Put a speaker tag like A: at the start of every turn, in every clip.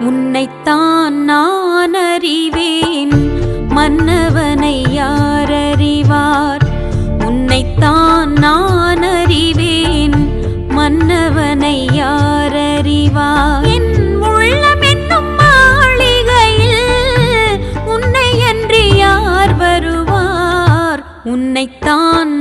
A: உன்னைத்தான் நான் அறிவேன் மன்னவனை யார் அறிவார் உன்னைத்தான் நான் அறிவேன் மன்னவனை யார் அறிவார் என் உள்ளம் என்னும் மாளிகையில் யார் வருவார்? உன்னைத்தான்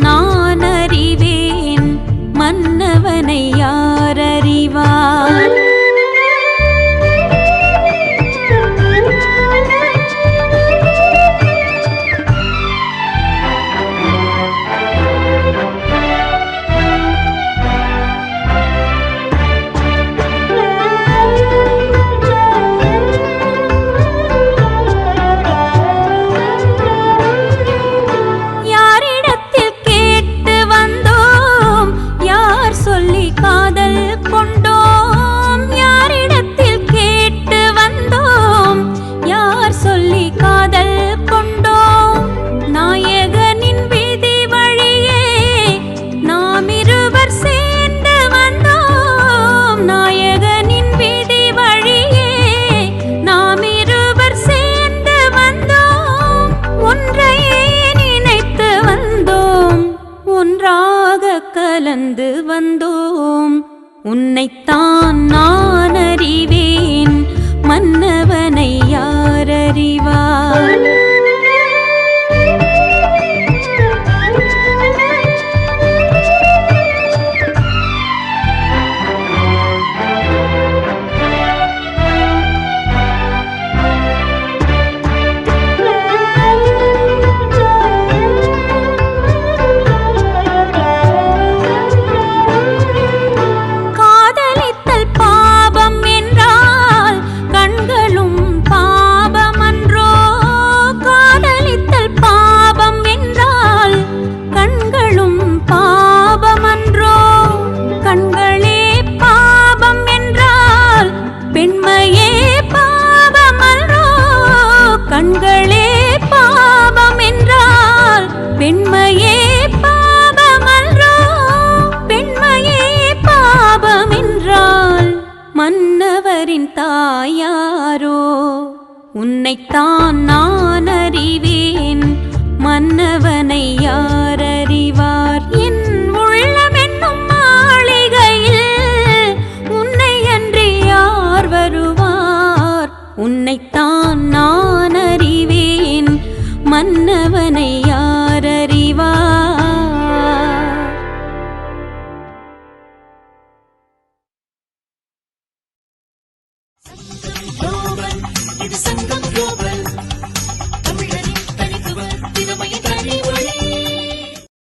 A: கடந்து வந்தோம். உன்னைத்தான் நான் அறிவேன். உன்னைத்தான் நான் அறிவேன். மன்னவனை யார் அறிவார்? என் உள்ளம் என்னும் மாளிகையில் உன்னை அன்றி யார் வருவார்? உன்னைத்தான் நான் அறிவேன். மன்னவனை